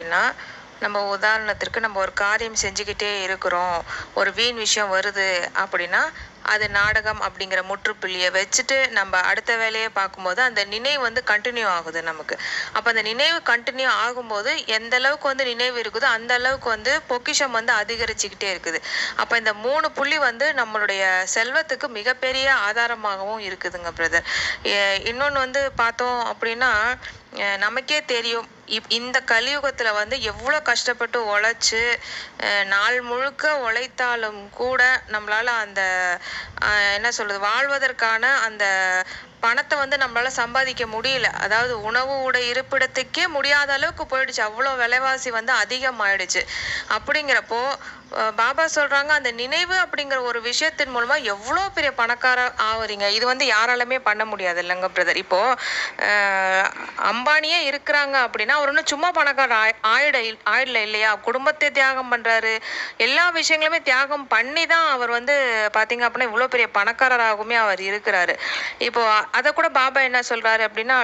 அப்படின்னா நம்ம உதாரணத்திற்கு நம்ம ஒரு காரியம் செஞ்சுக்கிட்டே இருக்கிறோம் ஒரு வீண் விஷயம் வருது அப்படின்னா அது நாடகம் அப்படிங்கிற முற்றுப்புள்ளியை வச்சுட்டு நம்ம அடுத்த வேலையை பார்க்கும்போது அந்த நினைவு வந்து கண்டினியூ ஆகுது நமக்கு. அப்போ அந்த நினைவு கண்டினியூ ஆகும்போது எந்த அளவுக்கு வந்து நினைவு இருக்குதோ அந்த அளவுக்கு வந்து பொக்கிஷம் வந்து அதிகரிச்சுக்கிட்டே இருக்குது. அப்போ இந்த மூணு புள்ளி வந்து நம்மளுடைய செல்வத்துக்கு மிகப்பெரிய ஆதாரமாகவும் இருக்குதுங்க பிரதர் இன்னொன்று வந்து பார்த்தோம் அப்படின்னா நமக்கே தெரியும் இப் இந்த கலியுகத்தில் வந்து எவ்வளோ கஷ்டப்பட்டு உழைச்சி நாள் முழுக்க உழைத்தாலும் கூட நம்மளால் அந்த என்ன சொல்கிறது வாழ்வதற்கான அந்த பணத்தை வந்து நம்மளால சம்பாதிக்க முடியல. அதாவது உணவு உடை இருப்பிடத்துக்கே முடியாத அளவுக்கு போயிடுச்சு. அவ்வளோ விலைவாசி வந்து அதிகமாயிடுச்சு. அப்படிங்கிறப்போ பாபா சொல்றாங்க அந்த நினைவு அப்படிங்கிற ஒரு விஷயத்தின் மூலமா எவ்வளோ பெரிய பணக்கார ஆகுறீங்க? இது வந்து யாராலுமே பண்ண முடியாது இல்லைங்க பிரதர் இப்போ அம்பானியே இருக்கிறாங்க அப்படின்னா அவர் ஒன்றும் சும்மா பணக்கார ஆயிட ஆயிடல இல்லையா? குடும்பத்தை தியாகம் பண்றாரு. எல்லா விஷயங்களுமே தியாகம் பண்ணி தான் அவர் வந்து பார்த்தீங்க அப்படின்னா இவ்வளோ பெரிய பணக்காரராகவுமே அவர் இருக்கிறாரு. இப்போ அதை கூட பாபா என்ன சொல்றாரு அப்படின்னா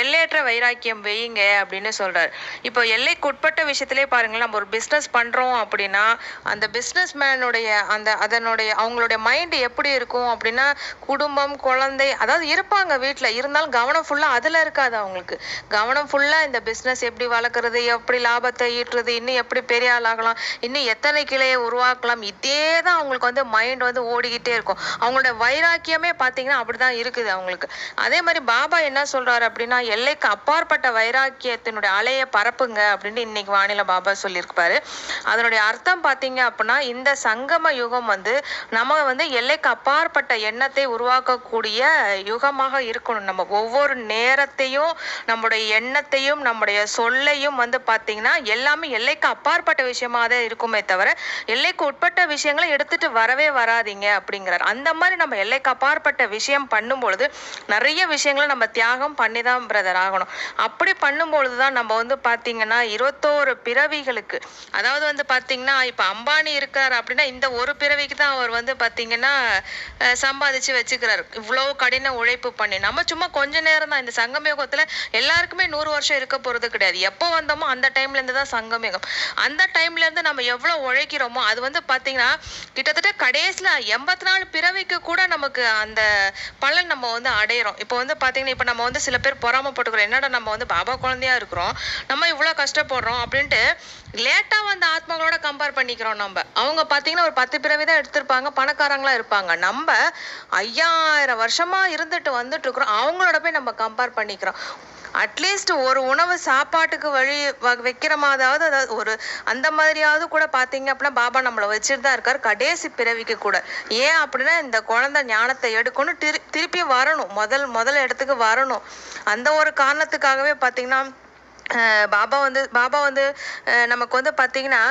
எல்லையற்ற வைராக்கியம் வெய்யுங்க அப்படின்னு சொல்றாரு. இப்போ எல்லைக்குட்பட்ட விஷயத்திலே பாருங்களேன் நம்ம ஒரு பிஸ்னஸ் பண்றோம் அப்படின்னா அந்த பிஸ்னஸ் மேனுடைய அந்த அதனுடைய அவங்களுடைய மைண்ட் எப்படி இருக்கும் அப்படின்னா குடும்பம் குழந்தை அதாவது இருப்பாங்க வீட்டில் இருந்தாலும் கவனம் ஃபுல்லாக அதில் இருக்காது அவங்களுக்கு. கவனம் ஃபுல்லாக இந்த பிஸ்னஸ் எப்படி வளர்க்குறது எப்படி லாபத்தை ஈட்டுறது இன்னும் எப்படி பெரிய ஆளாகலாம் இன்னும் எத்தனை கிளையை உருவாக்கலாம் இதே தான் அவங்களுக்கு வந்து மைண்ட் வந்து ஓடிக்கிட்டே இருக்கும். அவங்களோட வைராக்கியமே பார்த்தீங்கன்னா அப்படி தான் இருக்குது அவங்க அவங்களுக்கு. அதே மாதிரி பாபா என்ன சொல்றாரு அப்படின்னா எல்லைக்கு அப்பாற்பட்ட வைராக்கியத்தினுடைய அலையை பரப்புங்க அப்படின்னு இன்னைக்கு வானிலை பாபா சொல்லியிருப்பாரு. அதனுடைய அர்த்தம் பார்த்தீங்க அப்படின்னா இந்த சங்கம யுகம் வந்து நம்ம வந்து எல்லைக்கு அப்பாற்பட்ட எண்ணத்தை உருவாக்கக்கூடிய யுகமாக இருக்கணும். நம்ம ஒவ்வொரு நேரத்தையும் நம்முடைய எண்ணத்தையும் நம்முடைய சொல்லையும் வந்து பார்த்தீங்கன்னா எல்லாமே எல்லைக்கு அப்பாற்பட்ட விஷயமா தான் இருக்குமே தவிர எல்லைக்கு உட்பட்ட விஷயங்களை எடுத்துட்டு வரவே வராதீங்க அப்படிங்கிறார். அந்த மாதிரி நம்ம எல்லைக்கு அப்பாற்பட்ட விஷயம் பண்ணும்பொழுது நிறைய விஷயங்களை நம்ம தியாகம் பண்ணி தான் பிரதர் ஆகணும். அப்படி பண்ணும்பொழுது தான் நம்ம வந்து பார்த்தீங்கன்னா இருபத்தோரு பிறவிகளுக்கு அதாவது வந்து பார்த்தீங்கன்னா இப்போ அம்பானி இருக்கார் அப்படின்னா இந்த ஒரு பிறவிக்கு தான் அவர் வந்து பார்த்தீங்கன்னா சம்பாதிச்சு வச்சுக்கிறார். இவ்வளோ கடின உழைப்பு பண்ணி. நம்ம சும்மா கொஞ்ச நேரம் தான் இந்த சங்கமயுகத்தில் எல்லாருக்குமே நூறு வருஷம் இருக்க போகிறது கிடையாது. எப்போ வந்தோமோ அந்த டைம்லேருந்து தான் சங்கமயுகம். அந்த டைம்லேருந்து நம்ம எவ்வளோ உழைக்கிறோமோ அது வந்து பார்த்தீங்கன்னா கிட்டத்தட்ட கடைசியில் எண்பத்தி நாலு பிறவிக்கு கூட நமக்கு அந்த பலன் நம்ம வந்து அடையிறோம். இப்போ வந்து பார்த்தீங்கன்னா இப்போ நம்ம வந்து சில பேர் பொறாமப்பட்டுக்கிறோம் என்னடா நம்ம வந்து பாபா குழந்தையா இருக்கிறோம். நம்ம இவ்வளோ கஷ்டப்படுறோம் அப்படின்ட்டு லேட்டாக வந்த ஆத்மாக்களோட கம்பேர் பண்ணிக்கிறோம் நம்ம. அவங்க பார்த்தீங்கன்னா ஒரு பத்து பிறவி தான் எடுத்திருப்பாங்க. பணக்காரங்களா இருப்பாங்க. நம்ம ஐயாயிரம் வருஷமா இருந்துட்டு வந்துட்டு இருக்கிறோம். அவங்களோட போய் நம்ம கம்பேர் பண்ணிக்கிறோம். அட்லீஸ்ட் ஒரு உணவு சாப்பாட்டுக்கு வழி வ- வைக்கிற மாதாவது அதாவது ஒரு அந்த மாதிரியாவது கூட பார்த்தீங்க அப்படின்னா பாபா நம்மளை வச்சுட்டு தான் இருக்கார். கடைசி பிறவிக்கு கூட. ஏன் அப்படின்னா இந்த குழந்தை ஞானத்தை எடுக்கணும். திரு திருப்பி வரணும். முதல் முதல் இடத்துக்கு வரணும். அந்த ஒரு காரணத்துக்காகவே பார்த்தீங்கன்னா பாபா வந்து பாபா வந்து நமக்கு வந்து பார்த்தீங்கன்னா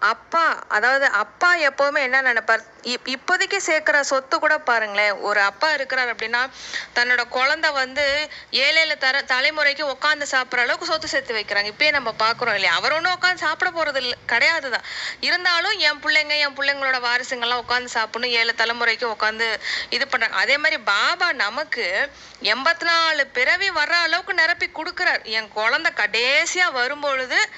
அப்பா அதாவது அப்பா எப்போவுமே என்ன நினைப்பார்? இப்- இப்போதைக்கு சேர்க்குற சொத்து கூட பாருங்களேன் ஒரு அப்பா இருக்கிறார் அப்படின்னா தன்னோட குழந்தை வந்து ஏழேழு தர தலைமுறைக்கு உட்காந்து சாப்பிட்ற அளவுக்கு சொத்து சேர்த்து வைக்கிறாங்க. இப்பயே நம்ம பார்க்குறோம் இல்லையா? அவர் ஒன்றும் உட்காந்து சாப்பிட போகிறது இல்லை கிடையாது தான். இருந்தாலும் என் பிள்ளைங்க என் பிள்ளைங்களோட வாரிசுங்கள்லாம் உட்காந்து சாப்பிடணும் ஏழு தலைமுறைக்கு உட்காந்து இது பண்ணுறாங்க அதே மாதிரி பாபா நமக்கு எண்பத்தி நாலு பிறவி வர்ற அளவுக்கு நிரப்பி கொடுக்குறார். என் குழந்தை கடைசியாக வரும்பொழுது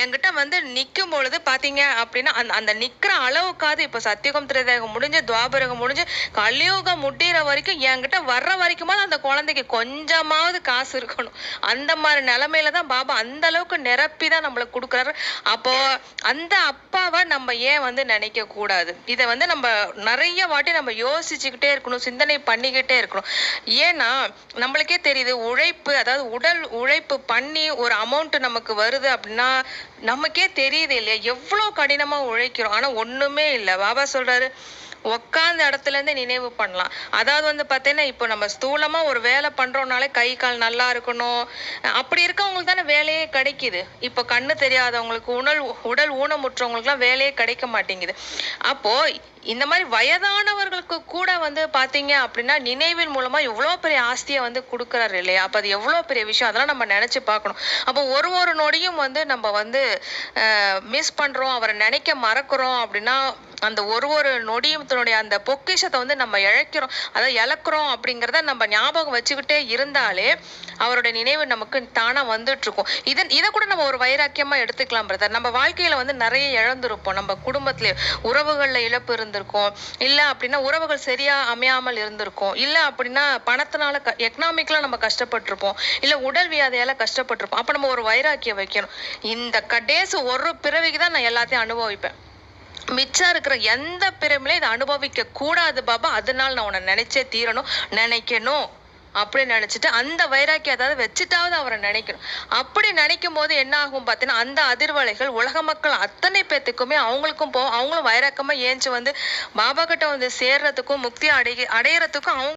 என்கிட்ட வந்து நிற்கும் பொழுது பார்த்தீங்க அப்படின்னா அந்த அந்த நிற்கிற அளவுக்காவது இப்போ சத்தியகம் திரேதகம் முடிஞ்சு துவாபரகம் முடிஞ்சு கலியுகம் முடிகிற வரைக்கும் என்கிட்ட வர்ற வரைக்குமாவது அந்த குழந்தைக்கு கொஞ்சமாவது காசு இருக்கணும். அந்த மாதிரி நிலமையில தான் பாபா அந்த அளவுக்கு நிரப்பி தான் நம்மளுக்கு கொடுக்குறாரு. அப்போ அந்த அப்பாவை நம்ம ஏன் வந்து நினைக்க கூடாது? இதை வந்து நம்ம நிறைய வாட்டி நம்ம யோசிச்சுக்கிட்டே இருக்கணும் சிந்தனை பண்ணிக்கிட்டே இருக்கணும். ஏன்னா நம்மளுக்கே தெரியுது உழைப்பு அதாவது உடல் உழைப்பு பண்ணி ஒரு அமௌண்ட் நமக்கு வருது அப்படின்னா நமக்கே தெரியுது இல்லையா? எவ்வளோ கடினமா உழைக்கிறோம். ஆனா ஒண்ணுமே இல்லை. பாபா சொல்றாரு உட்காந்த இடத்துல இருந்து நினைவு பண்ணலாம். அதாவது வந்து பார்த்தீங்கன்னா இப்போ நம்ம ஸ்தூலமா ஒரு வேலை பண்றோம்னாலே கை கால் நல்லா இருக்கணும். அப்படி இருக்கவங்களுக்கு தானே வேலையே கிடைக்குது. இப்போ கண்ணு தெரியாதவங்களுக்கு உணல் உடல் ஊனமுற்றவங்களுக்குலாம் வேலையே கிடைக்க மாட்டேங்குது. அப்போ இந்த மாதிரி வயதானவர்களுக்கு கூட வந்து பார்த்தீங்க அப்படின்னா நினைவின் மூலமாக இவ்வளோ பெரிய ஆஸ்தியை வந்து கொடுக்குறாரு இல்லையா? அப்போ அது எவ்வளோ பெரிய விஷயம்? அதெல்லாம் நம்ம நினச்சி பார்க்கணும். அப்போ ஒரு ஒரு நொடியும் வந்து நம்ம வந்து மிஸ் பண்ணுறோம் அவரை நினைக்க மறக்கிறோம் அப்படின்னா அந்த ஒரு ஒரு நொடியும் தன்னுடைய அந்த பொக்கிஷத்தை வந்து நம்ம இழக்கிறோம். அதாவது இழக்கிறோம் அப்படிங்கிறத நம்ம ஞாபகம் வச்சுக்கிட்டே இருந்தாலே அவருடைய நினைவு நமக்கு தானாக வந்துட்டு இருக்கும் இதன் இதை கூட நம்ம ஒரு வைராக்கியமாக எடுத்துக்கலாம் பிரதர் நம்ம வாழ்க்கையில் வந்து நிறைய இழந்திருப்போம். நம்ம குடும்பத்திலே உறவுகளில் இழப்பு இருந்திருக்கும். இல்லை அப்படின்னா உறவுகள் சரியாக அமையாமல் இருந்திருக்கும். இல்லை அப்படின்னா பணத்தினால க எக்கனாமிக்கலாக நம்ம கஷ்டப்பட்டிருப்போம். இல்லை உடல் வியாதையால் கஷ்டப்பட்டிருப்போம். அப்போ நம்ம ஒரு வைராக்கியம் வைக்கணும். இந்த கடைசி ஒரு பிறவிக்கு தான் நான் எல்லாத்தையும் அனுபவிப்பேன். மிச்சம் இருக்கிற எந்த பிறவிலையும் இதை அனுபவிக்க கூடாது பாபா. அதனால நான் உன்னை நினைச்சே தீரணும் நினைக்கணும் அப்படின்னு நினைச்சிட்டு அந்த வைராக்கியத்தை வச்சுட்டாவது அவரை நினைக்கணும். அப்படி நினைக்கும் போது என்ன ஆகும் பார்த்தீங்கன்னா அந்த அதிர்வலைகள் உலக மக்கள் அத்தனை பேத்துக்குமே அவங்களுக்கும் போ அவங்களும் வைராக்கமாக ஏஞ்சி வந்து பாபா கிட்ட வந்து சேர்றதுக்கும் முக்தி அடை அடையிறதுக்கும் அவங்க